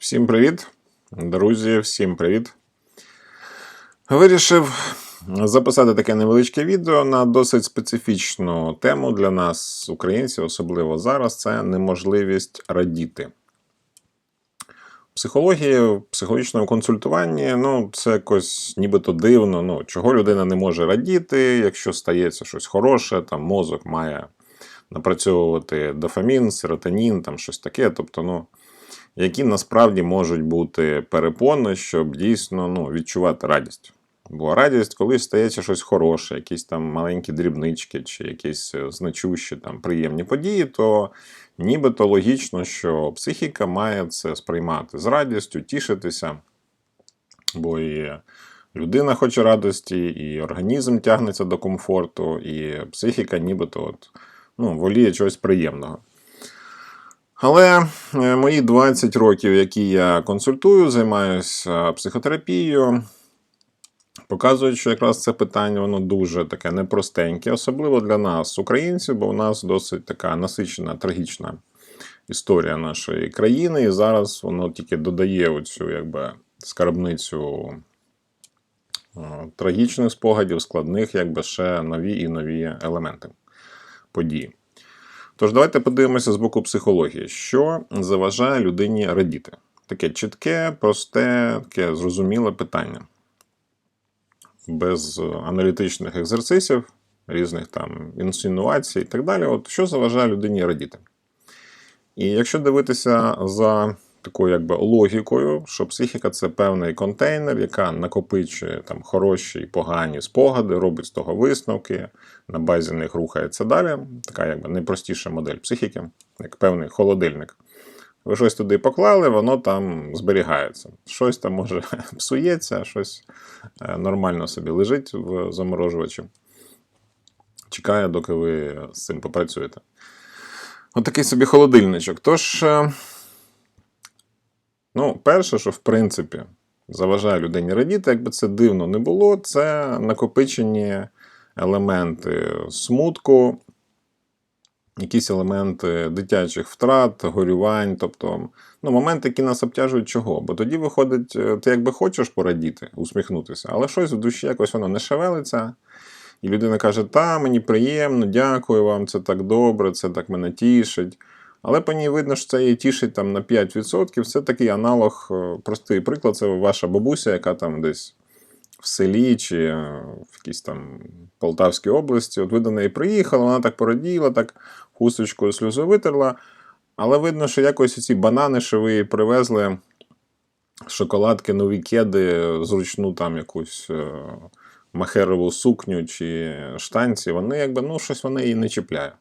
Всім привіт, друзі, всім привіт. Вирішив записати таке невеличке відео на досить специфічну тему для нас, українців, особливо зараз це неможливість радіти. В психологічному консультуванні, ну, це якось нібито дивно. Ну, чого людина не може радіти, якщо стається щось хороше, там мозок має напрацьовувати дофамін, серотонін, там щось таке. Тобто, ну, які насправді можуть бути перепони, щоб дійсно ну, відчувати радість. Бо радість, коли стається щось хороше, якісь там маленькі дрібнички, чи якісь е, значущі там приємні події, то нібито логічно, що психіка має це сприймати з радістю, тішитися. Бо і людина хоче радості, і організм тягнеться до комфорту, і психіка нібито от, ну, воліє чогось приємного. Але е, мої 20 років, які я консультую, займаюся психотерапією, показують, що якраз це питання воно дуже таке непростеньке, особливо для нас, українців, бо у нас досить така насичена, трагічна історія нашої країни, і зараз воно тільки додає оцю якби, скарбницю е, трагічних спогадів, складних, якби ще нові і нові елементи події. Тож давайте подивимося з боку психології, що заважає людині радіти. Таке чітке, просте, таке зрозуміле питання. Без аналітичних екзерсисів, різних там інсинуацій і так далі. От що заважає людині радіти? І якщо дивитися за такою якби логікою, що психіка це певний контейнер, яка накопичує там хороші і погані спогади, робить з того висновки, на базі них рухається далі. Така якби найпростіша модель психіки, як певний холодильник. Ви щось туди поклали, воно там зберігається. Щось там може псується, щось е, нормально собі лежить в заморожувачі. Чекає, доки ви з цим попрацюєте. Отакий собі холодильничок. Тож, е, ну, перше, що в принципі заважає людині радіти, якби це дивно не було, це накопичені елементи смутку, якісь елементи дитячих втрат, горювань, тобто ну, моменти, які нас обтяжують чого. Бо тоді виходить, е, ти якби хочеш порадіти, усміхнутися, але щось в душі якось воно не шевелиться. І людина каже, та, мені приємно, дякую вам, це так добре, це так мене тішить. Але по ній видно, що це її тішить там на 5%. Це такий аналог, е, простий приклад, це ваша бабуся, яка там десь в селі чи е, в якійсь там Полтавській області. От ви до неї приїхали, вона так пораділа, так хусточкою сльозу витерла. Але видно, що якось ці банани, що ви їй привезли, шоколадки, нові кеди, зручну там якусь е, махерову сукню чи штанці, вони якби ну, щось вони її не чіпляє.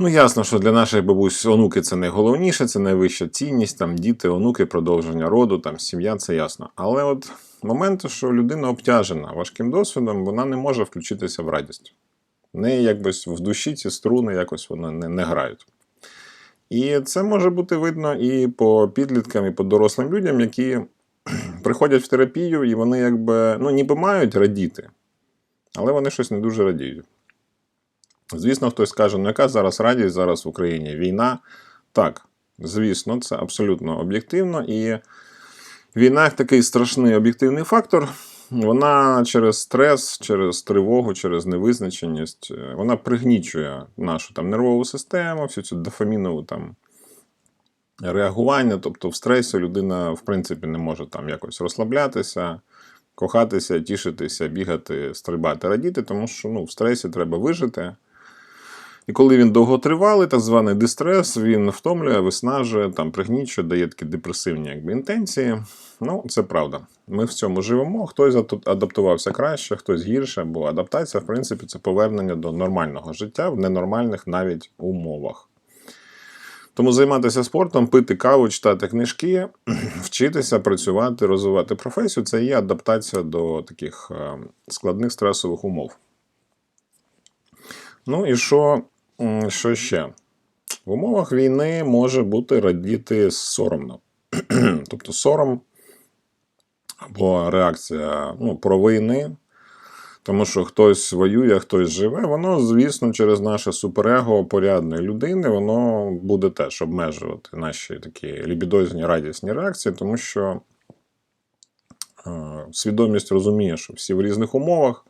Ну, ясно, що для наших бабусь онуки це найголовніше, це найвища цінність, там діти, онуки, продовження роду, там сім'я, це ясно. Але от момент, що людина обтяжена важким досвідом, вона не може включитися в радість. В неї якось в душі ці струни якось вони не, не грають. І це може бути видно і по підліткам, і по дорослим людям, які приходять в терапію, і вони якби ну, ніби мають радіти, але вони щось не дуже радіють. Звісно, хтось скаже, ну яка зараз радість, зараз в Україні війна. Так, звісно, це абсолютно об'єктивно. І війна як такий страшний об'єктивний фактор. Вона через стрес, через тривогу, через невизначеність, е, вона пригнічує нашу там нервову систему, всю цю дофамінову там реагування. Тобто в стресі людина, в принципі, не може там якось розслаблятися, кохатися, тішитися, бігати, стрибати, радіти, тому що ну, в стресі треба вижити. І коли він довготривалий, так званий дистрес, він втомлює, виснажує, там, пригнічує, дає такі депресивні якби, інтенції. Ну, це правда. Ми в цьому живемо. Хтось адаптувався краще, хтось гірше, бо адаптація, в принципі, це повернення до нормального життя в ненормальних навіть умовах. Тому займатися спортом, пити каву, читати книжки, вчитися, працювати, розвивати професію це є адаптація до таких е, складних стресових умов. Ну і що, що ще? В умовах війни може бути радіти соромно. тобто сором або реакція ну, про війни. Тому що хтось воює, хтось живе, воно, звісно, через наше суперего порядної людини, воно буде теж обмежувати наші такі лібідозні радісні реакції, тому що е, свідомість розуміє, що всі в різних умовах.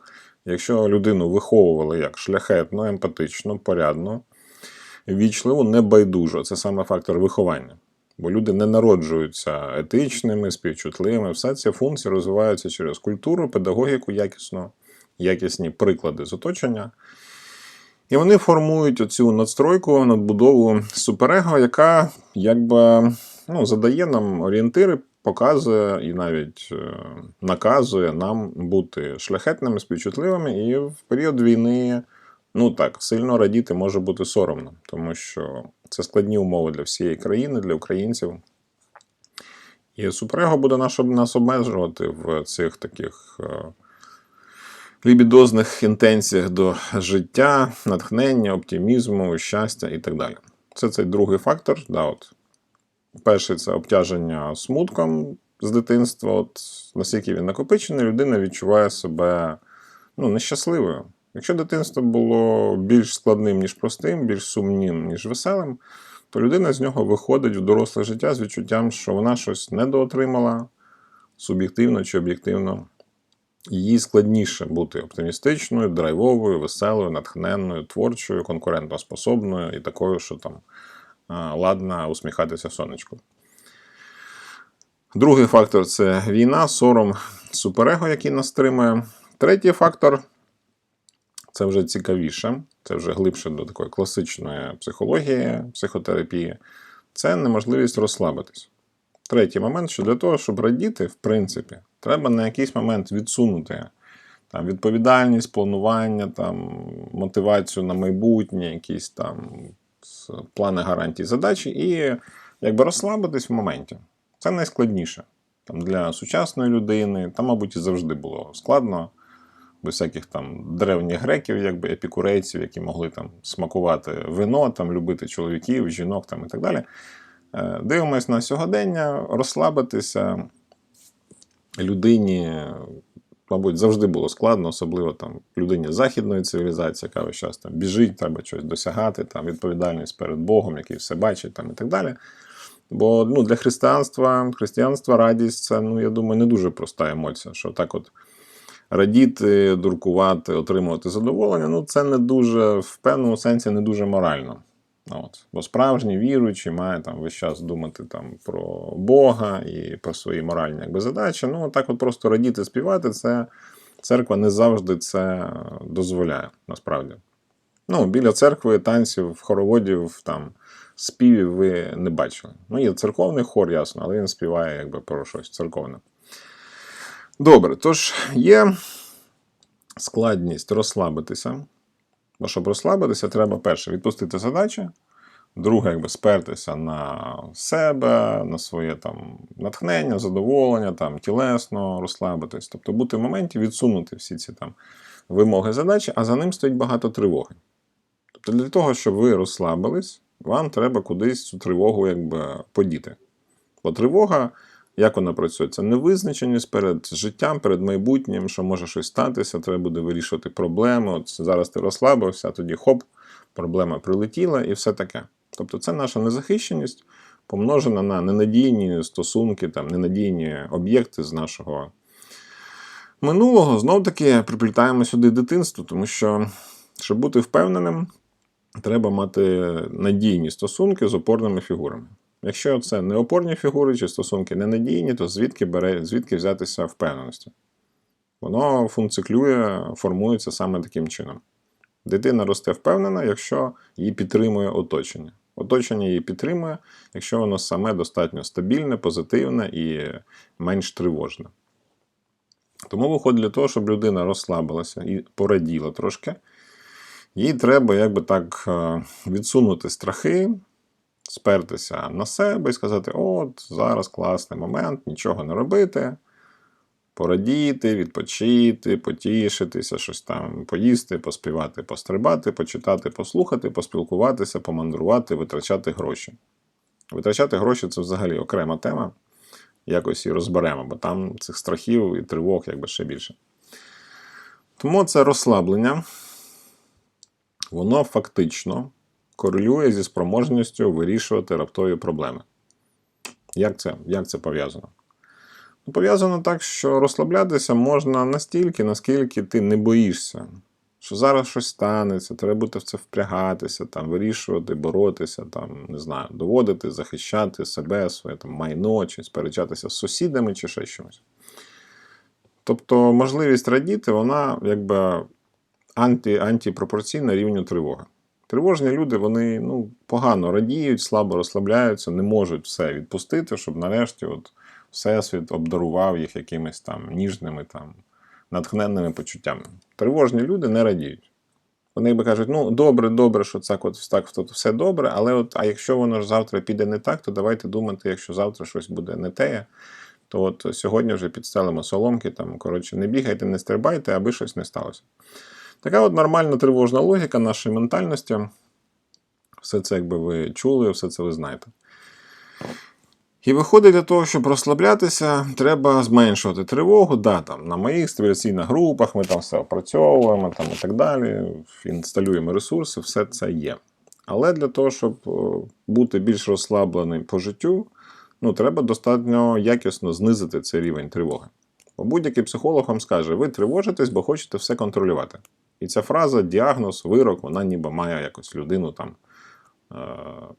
Якщо людину виховували як шляхетно, емпатично, порядно, вічливо, небайдужо, це саме фактор виховання. Бо люди не народжуються етичними, співчутливими. Все ці функції розвиваються через культуру, педагогіку, якісно, якісні приклади з оточення. І вони формують оцю надстройку, надбудову суперего, яка якби ну, задає нам орієнтири, показує і навіть е, наказує нам бути шляхетними, співчутливими. І в період війни, ну так, сильно радіти може бути соромно, тому що це складні умови для всієї країни, для українців. І суперего буде нас обмежувати в цих таких е, лібідозних інтенціях до життя, натхнення, оптимізму, щастя і так далі. Це цей другий фактор. Да, от. Перший це обтяження смутком з дитинства. От, наскільки він накопичений, людина відчуває себе ну, нещасливою. Якщо дитинство було більш складним, ніж простим, більш сумним, ніж веселим, то людина з нього виходить в доросле життя з відчуттям, що вона щось недоотримала суб'єктивно чи об'єктивно. Їй складніше бути оптимістичною, драйвовою, веселою, натхненною, творчою, конкурентоспособною і такою, що там ладна усміхатися сонечку. Другий фактор це війна, сором, суперего, який нас стримує. Третій фактор це вже цікавіше, це вже глибше до такої класичної психології, психотерапії. Це неможливість розслабитись. Третій момент, що для того, щоб радіти, в принципі, треба на якийсь момент відсунути там, відповідальність, планування, там, мотивацію на майбутнє, якісь там плани гарантій задачі, і якби розслабитись в моменті. Це найскладніше. Там, для сучасної людини, там, мабуть, і завжди було складно, без всяких там древніх греків, якби епікурейців, які могли там смакувати вино, там, любити чоловіків, жінок там, і так далі. Е, Дивимось на сьогодення, розслабитися людині, мабуть, завжди було складно, особливо там людині західної цивілізації, яка весь час там біжить, треба щось досягати, там відповідальність перед Богом, який все бачить, там і так далі. Бо ну, для християнства, християнства радість це, ну, я думаю, не дуже проста емоція, що так от радіти, дуркувати, отримувати задоволення, ну це не дуже, в певному сенсі, не дуже морально. От. Бо справжній віруючий має там весь час думати там, про Бога і про свої моральні якби, задачі. Ну, так от просто радіти, співати, це церква не завжди це дозволяє, насправді. Ну, біля церкви танців, хороводів, там, співів ви не бачили. Ну, є церковний хор, ясно, але він співає якби про щось церковне. Добре, тож є складність розслабитися. Бо щоб розслабитися, треба перше відпустити задачі, друге, якби спертися на себе, на своє там натхнення, задоволення, там тілесно розслабитись. Тобто бути в моменті, відсунути всі ці там вимоги задачі, а за ним стоїть багато тривоги. Тобто для того, щоб ви розслабились, вам треба кудись цю тривогу якби подіти. Бо тривога, як вона працює? Це невизначеність перед життям, перед майбутнім, що може щось статися, треба буде вирішувати проблеми. От зараз ти розслабився, а тоді хоп, проблема прилетіла і все таке. Тобто це наша незахищеність, помножена на ненадійні стосунки, там, ненадійні об'єкти з нашого минулого. Знов таки приплітаємо сюди дитинство, тому що, щоб бути впевненим, треба мати надійні стосунки з опорними фігурами. Якщо це не опорні фігури чи стосунки ненадійні, то звідки, бере, звідки взятися впевненості? Воно функціклює, формується саме таким чином. Дитина росте впевнена, якщо її підтримує оточення. Оточення її підтримує, якщо воно саме достатньо стабільне, позитивне і менш тривожне. Тому виходить для того, щоб людина розслабилася і пораділа трошки, їй треба якби так е, відсунути страхи, спертися на себе і сказати: от, зараз класний момент, нічого не робити, порадіти, відпочити, потішитися, щось там поїсти, поспівати, пострибати, почитати, послухати, поспілкуватися, помандрувати, витрачати гроші. Витрачати гроші це взагалі окрема тема. Якось її розберемо, бо там цих страхів і тривог якби ще більше. Тому це розслаблення, воно фактично корелює зі спроможністю вирішувати раптові проблеми. Як це, Як це пов'язано? Ну, Пов'язано так, що розслаблятися можна настільки, наскільки ти не боїшся, що зараз щось станеться, треба буде в це впрягатися, там, вирішувати, боротися, там, не знаю, доводити, захищати себе, своє там, майно, чи сперечатися з сусідами, чи ще чимось. Тобто можливість радіти, вона якби анті, антипропорційна рівню тривоги. Тривожні люди вони ну, погано радіють, слабо розслабляються, не можуть все відпустити, щоб нарешті от Всесвіт обдарував їх якимись там ніжними, там, натхненними почуттями. Тривожні люди не радіють. Вони якби кажуть, ну добре, добре, що це от так тут все добре, але от, а якщо воно ж завтра піде не так, то давайте думати, якщо завтра щось буде не те, то от сьогодні вже підстелимо соломки, там, коротше, не бігайте, не стрибайте, аби щось не сталося. Така от нормальна тривожна логіка нашої ментальності. Все це, якби ви чули, все це ви знаєте. І виходить, для того, щоб розслаблятися, треба зменшувати тривогу. Да, там, На моїх стабіляційних групах ми там все опрацьовуємо там, і так далі, інсталюємо ресурси, все це є. Але для того, щоб бути більш розслабленим по життю, ну, треба достатньо якісно знизити цей рівень тривоги. Бо будь-який психолог вам скаже, ви тривожитесь, бо хочете все контролювати. І ця фраза, діагноз, вирок, вона ніби має якось людину там е,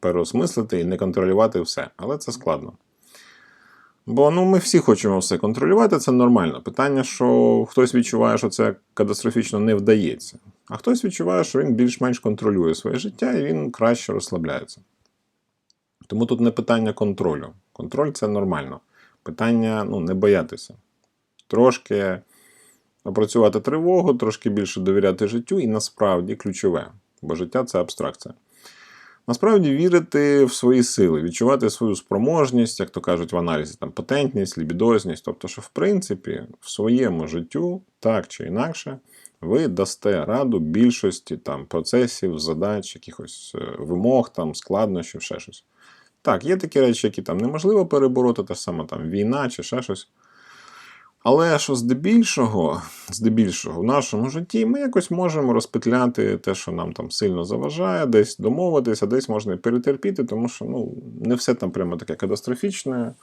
переосмислити і не контролювати все. Але це складно. Бо ну, ми всі хочемо все контролювати, це нормально. Питання, що хтось відчуває, що це катастрофічно не вдається, а хтось відчуває, що він більш-менш контролює своє життя і він краще розслабляється. Тому тут не питання контролю. Контроль це нормально. Питання ну, не боятися. Трошки опрацювати тривогу, трошки більше довіряти життю, і насправді ключове, бо життя це абстракція. Насправді вірити в свої сили, відчувати свою спроможність, як то кажуть в аналізі, там потентність, лібідозність. Тобто, що в принципі в своєму життю, так чи інакше, ви дасте раду більшості там, процесів, задач, якихось е, вимог, там, складнощів, ще щось. Так, є такі речі, які там неможливо перебороти, та сама там війна чи ще щось. Але що здебільшого, здебільшого в нашому житті ми якось можемо розпетляти те, що нам там сильно заважає, десь домовитися, десь можна і перетерпіти, тому що ну, не все там прямо таке катастрофічне.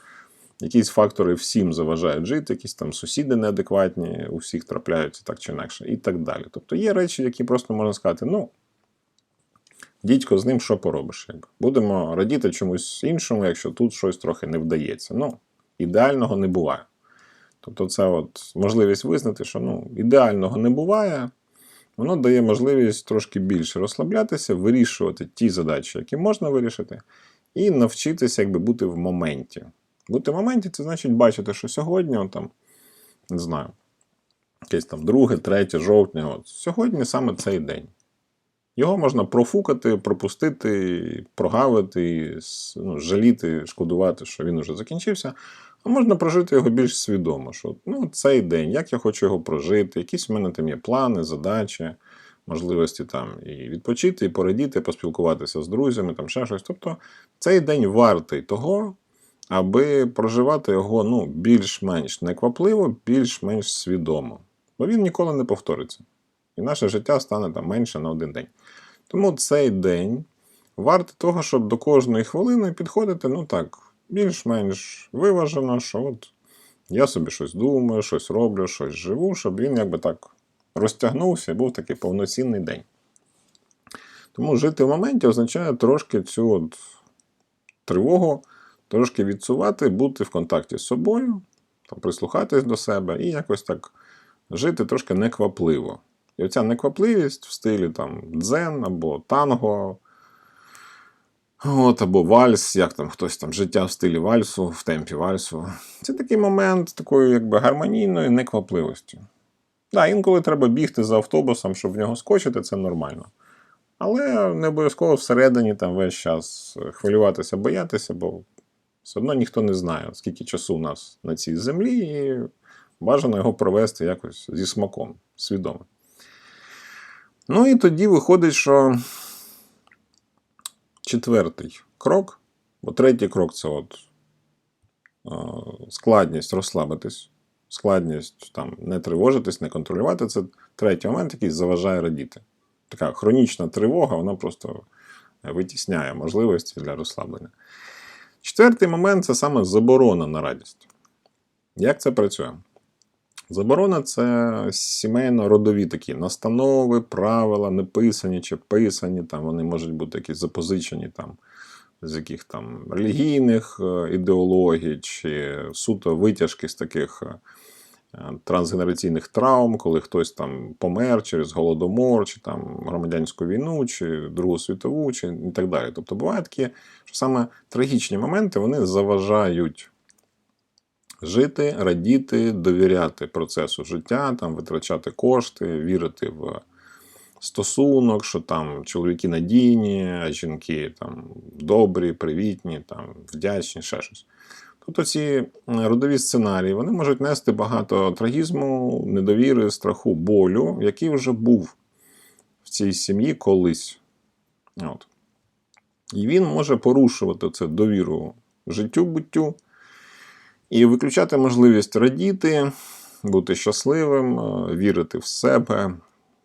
Якісь фактори всім заважають жити, якісь там сусіди неадекватні, у всіх трапляються так чи інакше, і так далі. Тобто є речі, які просто можна сказати, ну, дідько, з ним що поробиш? Якби. Будемо радіти чомусь іншому, якщо тут щось трохи не вдається. Ну, ідеального не буває. Тобто, це от можливість визнати, що ну, ідеального не буває. Воно дає можливість трошки більше розслаблятися, вирішувати ті задачі, які можна вирішити, і навчитися якби, бути в моменті. Бути в моменті це значить бачити, що сьогодні, там, не знаю, якесь там 2, 3 жовтня. От, Сьогодні саме цей день. Його можна профукати, пропустити, прогавити, ну, жаліти, шкодувати, що він уже закінчився. А можна прожити його більш свідомо, що ну, цей день, як я хочу його прожити, якісь в мене там є плани, задачі, можливості там і відпочити, і порадіти, поспілкуватися з друзями, там ще щось. Тобто цей день вартий того, аби проживати його ну, більш-менш неквапливо, більш-менш свідомо. Бо він ніколи не повториться. І наше життя стане там менше на один день. Тому цей день вартий того, щоб до кожної хвилини підходити, ну так більш-менш виважено, що от я собі щось думаю, щось роблю, щось живу, щоб він якби так розтягнувся і був такий повноцінний день. Тому жити в моменті означає трошки цю от тривогу, трошки відсувати, бути в контакті з собою, прислухатись до себе і якось так жити трошки неквапливо. І оця неквапливість в стилі там дзен або танго. От, Або вальс, як там хтось там життя в стилі вальсу, в темпі вальсу. Це такий момент такої якби гармонійної неквапливості. Да, інколи треба бігти за автобусом, щоб в нього скочити, це нормально. Але не обов'язково всередині там весь час хвилюватися, боятися, бо все одно ніхто не знає, скільки часу у нас на цій землі, і бажано його провести якось зі смаком, свідомо. Ну і тоді виходить, що четвертий крок, бо третій крок це от складність розслабитись. складність там, не тривожитись, не контролювати. Це третій момент, який заважає радіти. Така хронічна тривога, вона просто витісняє можливості для розслаблення. Четвертий момент це саме заборона на радість. Як це працює? Заборона це сімейно-родові такі настанови, правила, не писані чи писані, там вони можуть бути якісь запозичені там, з яких там релігійних е, ідеологій, чи суто витяжки з таких е, трансгенераційних травм, коли хтось там помер через голодомор, чи там громадянську війну, чи Другу світову, чи і так далі. Тобто бувають такі, що саме трагічні моменти вони заважають жити, радіти, довіряти процесу життя, там, витрачати кошти, вірити в стосунок, що там чоловіки надійні, а жінки там добрі, привітні, там, вдячні, ще щось. Тобто ці родові сценарії вони можуть нести багато трагізму, недовіри, страху, болю, який вже був в цій сім'ї колись. От. І він може порушувати це довіру життю, буттю і виключати можливість радіти, бути щасливим, е, вірити в себе,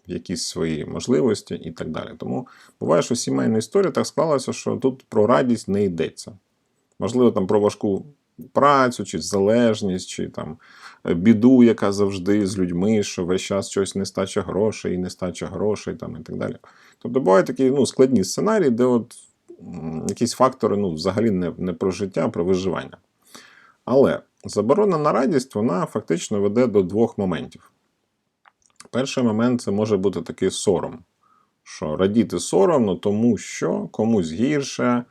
в якісь свої можливості і так далі. Тому буває, що сімейна історія так склалася, що тут про радість не йдеться. Можливо, там про важку працю, чи залежність, чи там е, біду, яка завжди з людьми, що весь час щось нестача грошей, нестача грошей там, і так далі. Тобто бувають такі ну, складні сценарії, де от якісь фактори ну, взагалі не, не про життя, а про виживання. Але заборона на радість вона фактично веде до двох моментів. Перший момент це може бути такий сором. Що радіти соромно, тому що комусь гірше,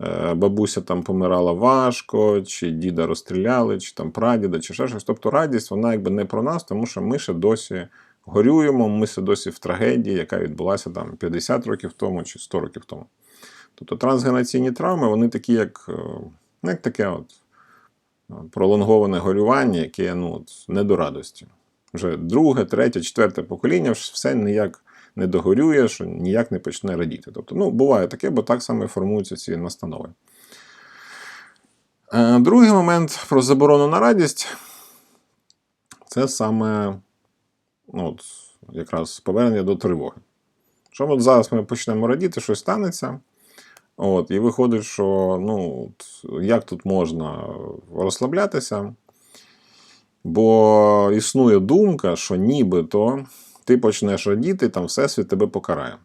е, бабуся там помирала важко, чи діда розстріляли, чи там прадіда, чи ще щось. Тобто радість вона якби не про нас, тому що ми ще досі горюємо, ми ще досі в трагедії, яка відбулася там 50 років тому чи 100 років тому. Тобто трансгенераційні травми, вони такі, як, е, ну, як таке от пролонговане горювання, яке ну, от, не до радості. Вже друге, третє, четверте покоління все ніяк не догорює, що ніяк не почне радіти. Тобто, ну, буває таке, бо так само і формуються ці настанови. Е, Другий момент про заборону на радість це саме ну, от, якраз повернення до тривоги. Що от зараз ми почнемо радіти, щось станеться. От, І виходить, що ну, як тут можна розслаблятися? Бо існує думка, що нібито ти почнеш радіти, там Всесвіт тебе покарає.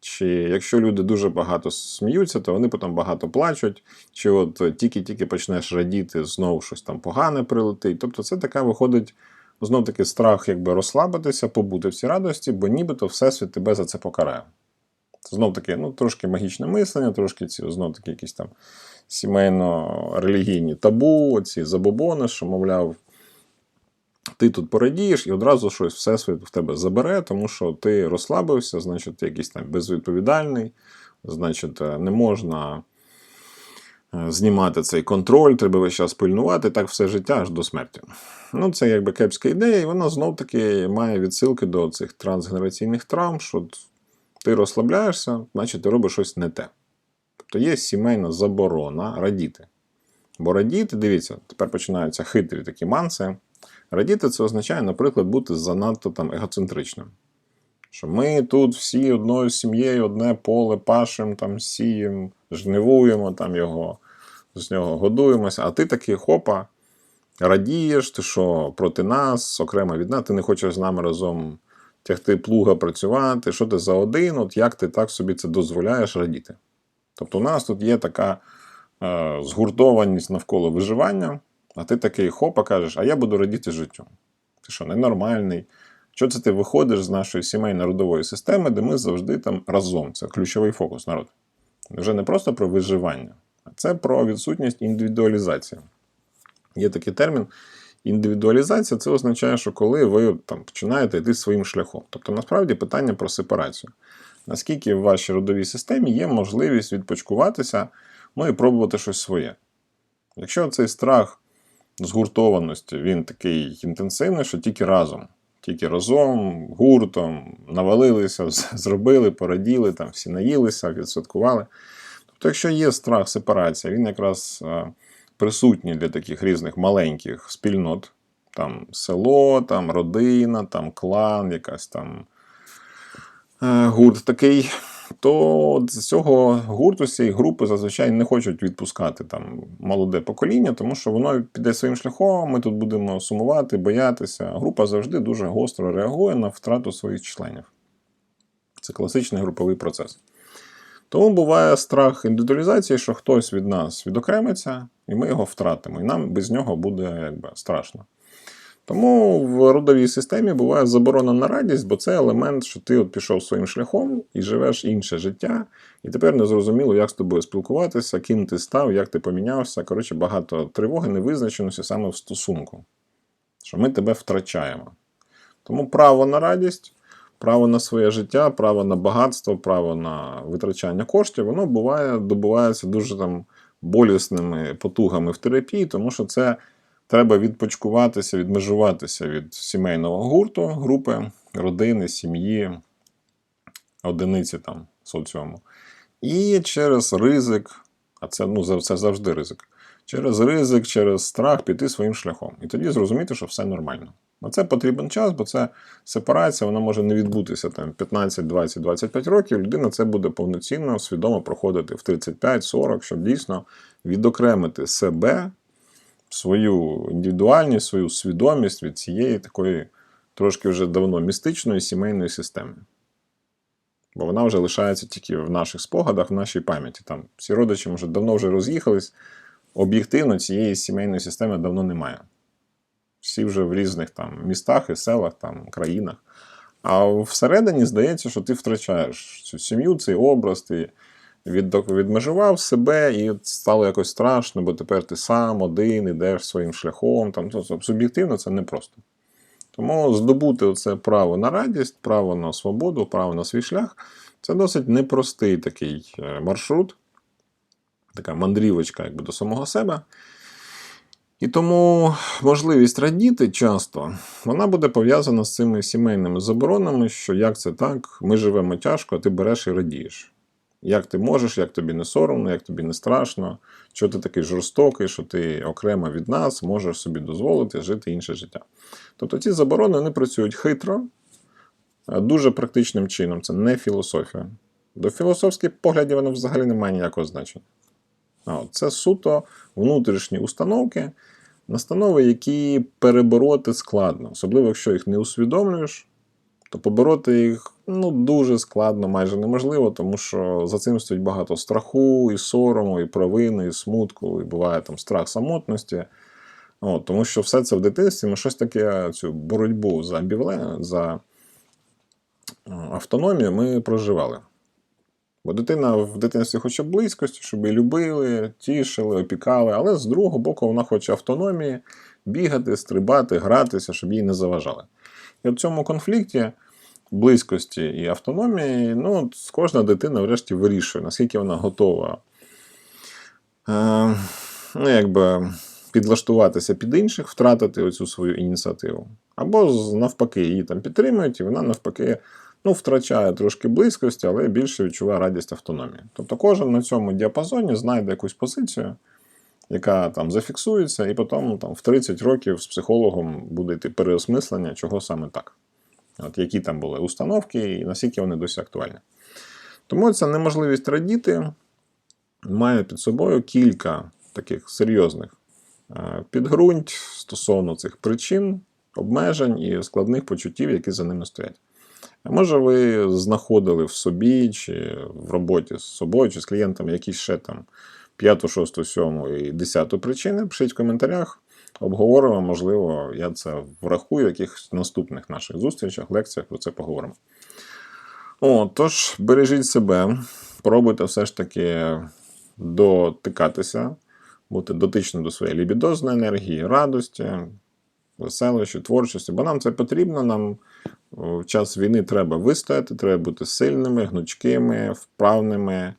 Чи якщо люди дуже багато сміються, то вони потім багато плачуть, чи от тільки-тільки почнеш радіти, знову щось там погане прилетить. Тобто це така виходить знов таки страх якби розслабитися, побути в цій радості, бо нібито Всесвіт тебе за це покарає. Знов таки, ну, трошки магічне мислення, трошки ці знов таки якісь там сімейно-релігійні табу, ці забобони, що, мовляв, ти тут порадієш і одразу щось всесвіт в тебе забере, тому що ти розслабився, значить, ти якийсь там безвідповідальний, значить, е, не можна е, знімати цей контроль, треба весь час пильнувати, так все життя аж до смерті. Ну, це якби кепська ідея, і вона знов таки має відсилки до цих трансгенераційних травм, що ти розслабляєшся, значить ти робиш щось не те. Тобто є сімейна заборона радіти. Бо радіти, дивіться, тепер починаються хитрі такі манси. Радіти це означає, наприклад, бути занадто там егоцентричним. Що ми тут всі одною сім'єю одне поле пашем, там сіємо, жнивуємо там його, з нього годуємося, а ти такий хопа, радієш, ти що проти нас, окремо від нас, ти не хочеш з нами разом тягти плуга працювати, що ти за один, от як ти так собі це дозволяєш радіти. Тобто у нас тут є така е, згуртованість навколо виживання, а ти такий хопа кажеш, а я буду радіти життю. Ти що, ненормальний? Що це ти виходиш з нашої сімейно-родової системи, де ми завжди там разом? Це ключовий фокус народ. Вже не просто про виживання, а це про відсутність індивідуалізації. Є такий термін. Індивідуалізація це означає, що коли ви там починаєте йти своїм шляхом. Тобто, насправді питання про сепарацію. Наскільки в вашій родовій системі є можливість відпочкуватися, ну і пробувати щось своє. Якщо цей страх згуртованості, він такий інтенсивний, що тільки разом. Тільки разом, гуртом, навалилися, зробили, пораділи, там всі наїлися, відсвяткували. Тобто, якщо є страх сепарації, він якраз присутній для таких різних маленьких спільнот, там село, там родина, там клан, якась там е, гурт такий, то з цього гурту, з цієї групи зазвичай не хочуть відпускати там молоде покоління, тому що воно піде своїм шляхом, ми тут будемо сумувати, боятися. Група завжди дуже гостро реагує на втрату своїх членів. Це класичний груповий процес. Тому буває страх індивідуалізації, що хтось від нас відокремиться, і ми його втратимо. І нам без нього буде якби, страшно. Тому в родовій системі буває заборона на радість, бо це елемент, що ти от пішов своїм шляхом і живеш інше життя, і тепер не зрозуміло, як з тобою спілкуватися, ким ти став, як ти помінявся. Коротше, багато тривоги, невизначеності саме в стосунку, що ми тебе втрачаємо. Тому право на радість, право на своє життя, право на багатство, право на витрачання коштів, воно буває, добувається дуже там болісними потугами в терапії, тому що це треба відпочкуватися, відмежуватися від сімейного гурту, групи, родини, сім'ї, одиниці там соціуму. І через ризик, а це, ну, це завжди ризик. Через ризик, через страх піти своїм шляхом. І тоді зрозуміти, що все нормально. На це потрібен час, бо це сепарація, вона може не відбутися там 15, 20, 25 років. Людина це буде повноцінно, свідомо проходити в 35-40, щоб дійсно відокремити себе, свою індивідуальність, свою свідомість від цієї такої трошки вже давно містичної сімейної системи. Бо вона вже лишається тільки в наших спогадах, в нашій пам'яті. Там всі родичі, може, давно вже роз'їхались. Об'єктивно цієї сімейної системи давно немає. Всі вже в різних там містах і селах, там, країнах. А всередині здається, що ти втрачаєш цю сім'ю, цей образ, ти від, відмежував себе, і стало якось страшно, бо тепер ти сам один, ідеш своїм шляхом. Там, тобто, суб'єктивно це непросто. Тому здобути це право на радість, право на свободу, право на свій шлях це досить непростий такий е, маршрут, така мандрівочка якби, до самого себе. І тому можливість радіти часто вона буде пов'язана з цими сімейними заборонами, що як це так, ми живемо тяжко, а ти береш і радієш. Як ти можеш, як тобі не соромно, як тобі не страшно, що ти такий жорстокий, що ти окремо від нас можеш собі дозволити жити інше життя. Тобто ці заборони вони працюють хитро, е, дуже практичним чином. Це не філософія. До філософських поглядів воно взагалі не має ніякого значення. От Це суто внутрішні установки, настанови, які перебороти складно, особливо якщо їх не усвідомлюєш, то побороти їх ну, дуже складно, майже неможливо, тому що за цим стоїть багато страху, і сорому, і провини, і смутку, і буває там страх самотності. От, тому що все це в дитинстві ми щось таке, цю боротьбу за амбівле, за е, автономію ми проживали. Бо дитина в дитинстві хоче близькості, щоб її любили, тішили, опікали, але з другого боку вона хоче автономії, бігати, стрибати, гратися, щоб їй не заважали. І в цьому конфлікті близькості і автономії, ну, кожна дитина врешті вирішує, наскільки вона готова е, ну, якби, підлаштуватися під інших, втратити оцю свою ініціативу. Або навпаки, її там підтримують, і вона навпаки ну, втрачає трошки близькості, але більше відчуває радість автономії. Тобто кожен на цьому діапазоні знайде якусь позицію, яка там зафіксується, і потім там, в 30 років з психологом буде йти переосмислення, чого саме так. От які там були установки і наскільки вони досі актуальні. Тому ця неможливість радіти має під собою кілька таких серйозних е, підґрунть стосовно цих причин, обмежень і складних почуттів, які за ними стоять. Може, ви знаходили в собі чи в роботі з собою, чи з клієнтами якісь ще там п'яту, шосту, сьому і десяту причини. Пишіть в коментарях, обговоримо, можливо, я це врахую в якихось наступних наших зустрічах, лекціях про це поговоримо. О, тож, бережіть себе, пробуйте все ж таки дотикатися, бути дотичним до своєї лібідозної енергії, радості, веселощі, творчості, бо нам це потрібно. Нам в час війни треба вистояти, треба бути сильними, гнучкими, вправними,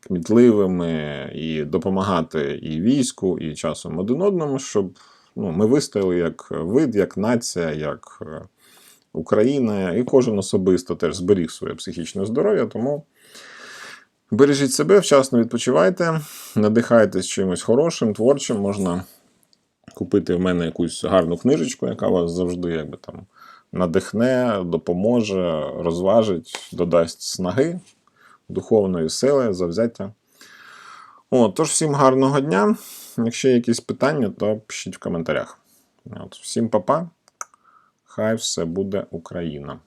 кмітливими і допомагати і війську, і часом один одному, щоб ну, ми вистояли як вид, як нація, як е, Україна, і кожен особисто теж зберіг своє психічне здоров'я. Тому бережіть себе, вчасно відпочивайте, надихайтесь чимось хорошим, творчим, можна купити в мене якусь гарну книжечку, яка вас завжди якби, там, надихне, допоможе, розважить, додасть снаги, духовної сили, завзяття. О, тож всім гарного дня. Якщо є якісь питання, то пишіть в коментарях. От, всім па-па. Хай все буде Україна.